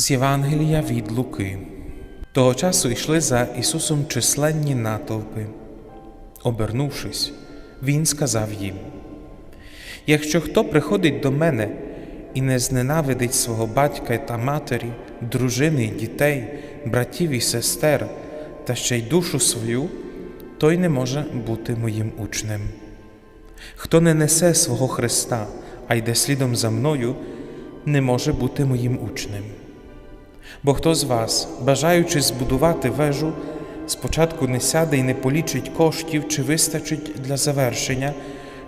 З Євангелія від Луки. Того часу йшли за Ісусом численні натовпи. Обернувшись, Він сказав їм: Якщо хто приходить до мене і не зненавидить свого батька та матері, дружини дітей, братів і сестер, та ще й душу свою, той не може бути моїм учнем. Хто не несе свого Христа, а йде слідом за мною, не може бути моїм учнем. Бо хто з вас, бажаючи збудувати вежу, спочатку не сяде і не полічить коштів, чи вистачить для завершення,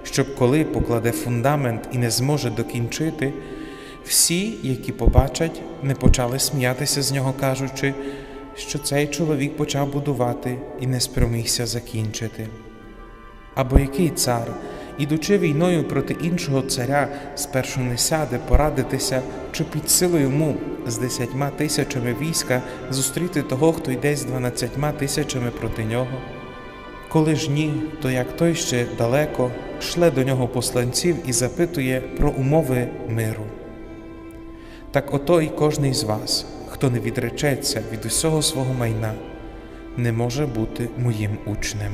щоб коли покладе фундамент і не зможе докінчити, всі, які побачать, не почали сміятися з нього, кажучи, що цей чоловік почав будувати і не спромігся закінчити. Або який цар, ідучи війною проти іншого царя, спершу не сяде порадитися, чи під силу йому з десятьма тисячами війська зустріти того, хто йде з дванадцятьма тисячами проти нього? Коли ж ні, то як той ще далеко шле до нього посланців і запитує про умови миру. Так ото і кожний з вас, хто не відречеться від усього свого майна, не може бути моїм учнем.